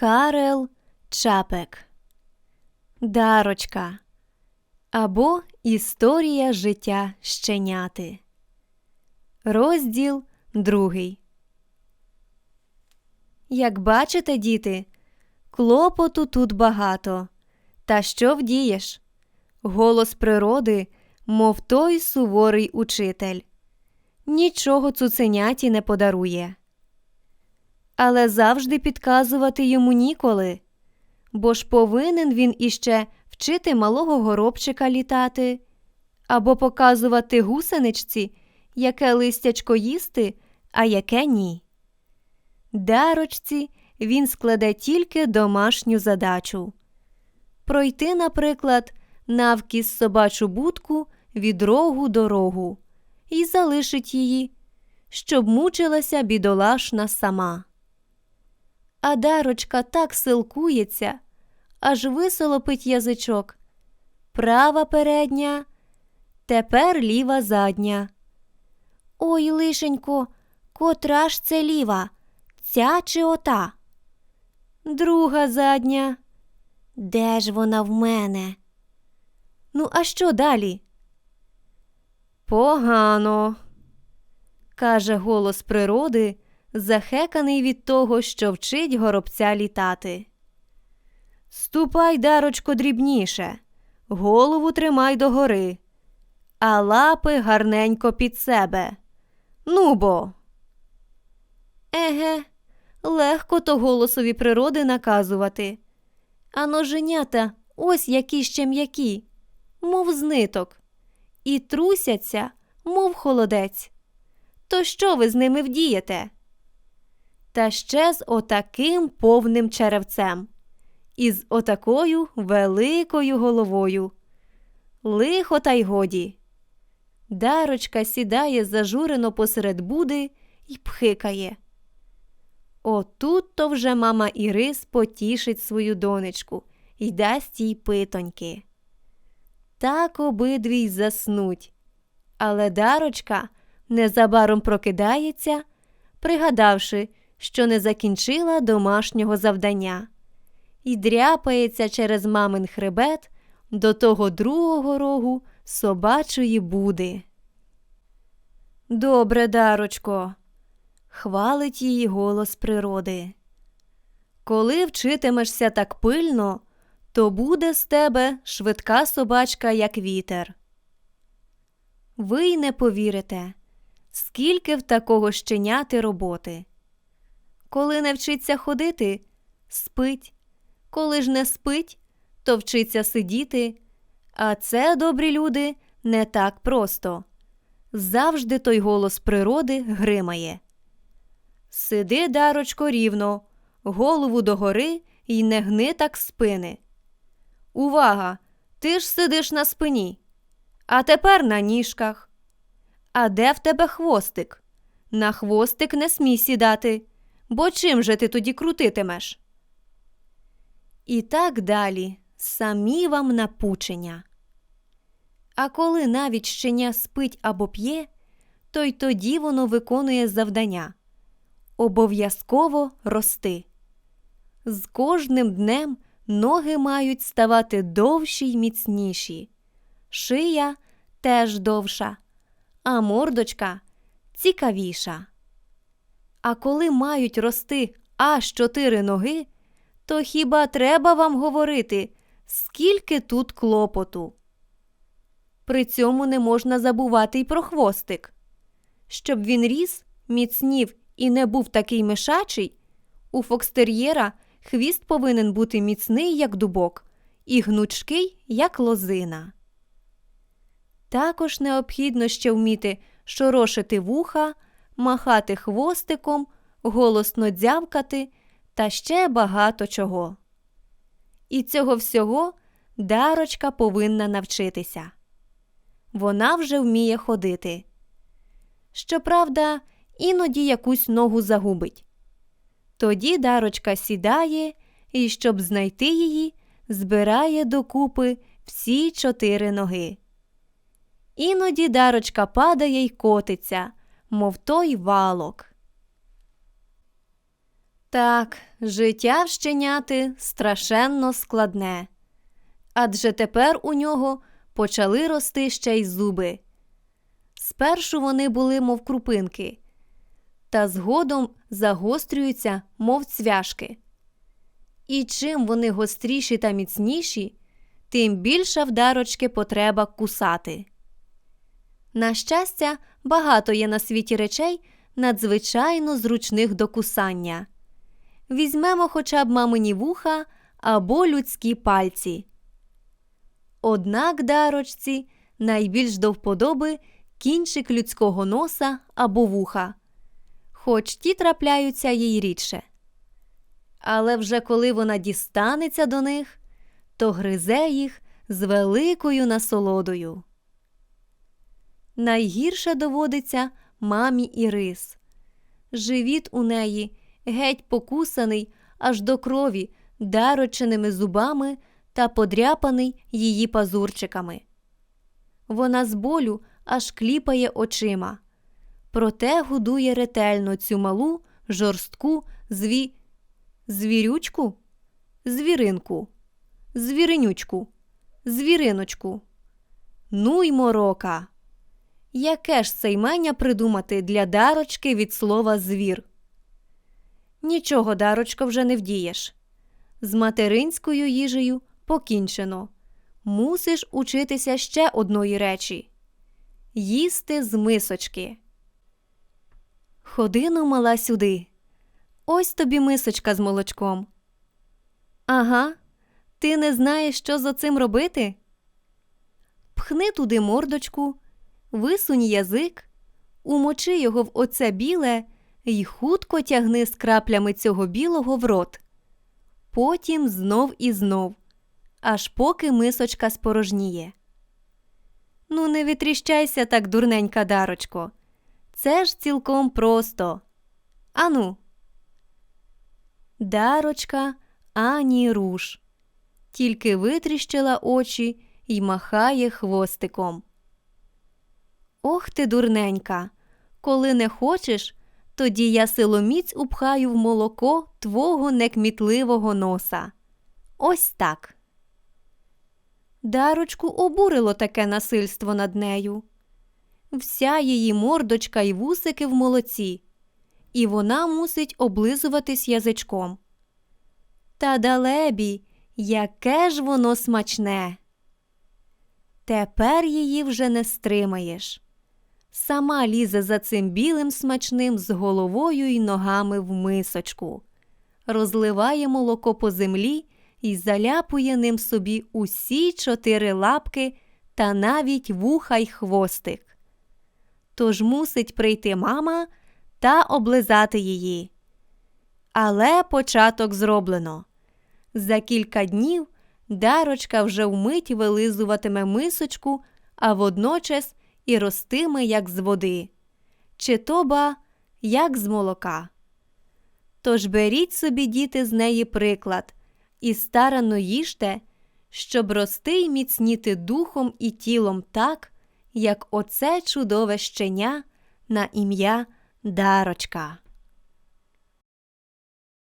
Карел Чапек Дарочка або Історія життя щеняти. Розділ другий. Як бачите, діти, клопоту тут багато. Та що вдієш? Голос природи, мов той суворий учитель. Нічого цуценяті не подарує. Але завжди підказувати йому ніколи, бо ж повинен він іще вчити малого горобчика літати або показувати гусеничці, яке листячко їсти, а яке ні. Дарочці він складе тільки домашню задачу пройти, наприклад, навкіс собачу будку від рогу до рогу і залишить її, щоб мучилася бідолашна сама. А дарочка так силкується, аж висолопить язичок. Права передня, тепер ліва задня. Ой, лишенько, котра ж це ліва, ця чи ота? Друга задня. Де ж вона в мене? Ну, а що далі? Погано, каже голос природи, захеканий від того, що вчить горобця літати. Ступай, дарочко, дрібніше, голову тримай догори, а лапи гарненько під себе. Ну бо. Еге, легко то голосові природи наказувати. А ноженята ось які ще м'які, мов з ниток, і трусяться, мов холодець. То що ви з ними вдієте? Та ще з отаким повним черевцем, і з отакою великою головою. Лихо та й годі. Дарочка сідає зажурено посеред буди й пхикає. Отут то вже мама Ірис потішить свою донечку і дасть їй питоньки. Так обидві й заснуть. Але дарочка незабаром прокидається, пригадавши, що не закінчила домашнього завдання, і дряпається через мамин хребет до того другого рогу собачої буди. Добре, дарочко, хвалить її голос природи. Коли вчитимешся так пильно, то буде з тебе швидка собачка, як вітер. Ви й не повірите, скільки в такого щеняти роботи. Коли не вчиться ходити, спить, коли ж не спить, то вчиться сидіти. А це, добрі люди, не так просто. Завжди той голос природи гримає. Сиди, дарочко, рівно, голову догори і не гни так спини. Увага! Ти ж сидиш на спині, а тепер на ніжках. А де в тебе хвостик? На хвостик не смій сідати, бо чим же ти тоді крутитимеш? І так далі, самі вам напучення. А коли навіть щеня спить або п'є, то й тоді воно виконує завдання обов'язково рости. З кожним днем ноги мають ставати довші й міцніші, шия теж довша, а мордочка цікавіша. А коли мають рости аж чотири ноги, то хіба треба вам говорити, скільки тут клопоту? При цьому не можна забувати й про хвостик. Щоб він ріс, міцнів і не був такий мишачий, у фокстер'єра хвіст повинен бути міцний, як дубок, і гнучкий, як лозина. Також необхідно ще вміти шорошити вуха, махати хвостиком, голосно дзявкати та ще багато чого. І цього всього дарочка повинна навчитися. Вона вже вміє ходити. Щоправда, іноді якусь ногу загубить. Тоді дарочка сідає і, щоб знайти її, збирає докупи всі чотири ноги. Іноді дарочка падає й котиться, мов той валок. Так, життя вщеняти страшенно складне. Адже тепер у нього почали рости ще й зуби. Спершу вони були, мов крупинки, та згодом загострюються, мов цвяшки. І чим вони гостріші та міцніші, тим більша вдарочки потреба кусати. На щастя, багато є на світі речей надзвичайно зручних до кусання. Візьмемо хоча б мамині вуха або людські пальці. Однак дарочці найбільш до вподоби кінчик людського носа або вуха, хоч ті трапляються їй рідше. Але вже коли вона дістанеться до них, то гризе їх з великою насолодою. Найгірше доводиться мамі Ірис. Живіт у неї геть покусаний аж до крові дароченими зубами та подряпаний її пазурчиками. Вона з болю аж кліпає очима, проте годує ретельно цю малу жорстку зві... звірючку, звіринку, звіринючку, звіриночку. Ну й морока. Яке ж це ймення придумати для дарочки від слова звір? Нічого, дарочко, вже не вдієш. З материнською їжею покінчено. Мусиш учитися ще одної речі їсти з мисочки. Ходино мала сюди. Ось тобі мисочка з молочком. Ага, ти не знаєш, що з оцим робити? Пхни туди мордочку, висунь язик, умочи його в оце біле й хутко тягни з краплями цього білого в рот. Потім знов і знов, аж поки мисочка спорожніє. Ну, не витріщайся так, дурненька дарочко. Це ж цілком просто. Ану. Дарочка ані руш. Тільки витріщила очі й махає хвостиком. Ох ти, дурненька, коли не хочеш, тоді я силоміць упхаю в молоко твого некмітливого носа. Ось так. Дарочку обурило таке насильство над нею. Вся її мордочка й вусики в молоці, і вона мусить облизуватись язичком. Та далебі, яке ж воно смачне. Тепер її вже не стримаєш. Сама лізе за цим білим смачним з головою й ногами в мисочку, розливає молоко по землі і заляпує ним собі усі чотири лапки та навіть вуха й хвостик. Тож мусить прийти мама та облизати її. Але початок зроблено. За кілька днів дарочка вже вмить вилизуватиме мисочку, а водночас і ростиме, як з води, чи тоба, як з молока. Тож беріть собі, діти, з неї приклад і старанно їжте, щоб рости й міцніти духом і тілом так, як оце чудове щеня на ім'я Дарочка.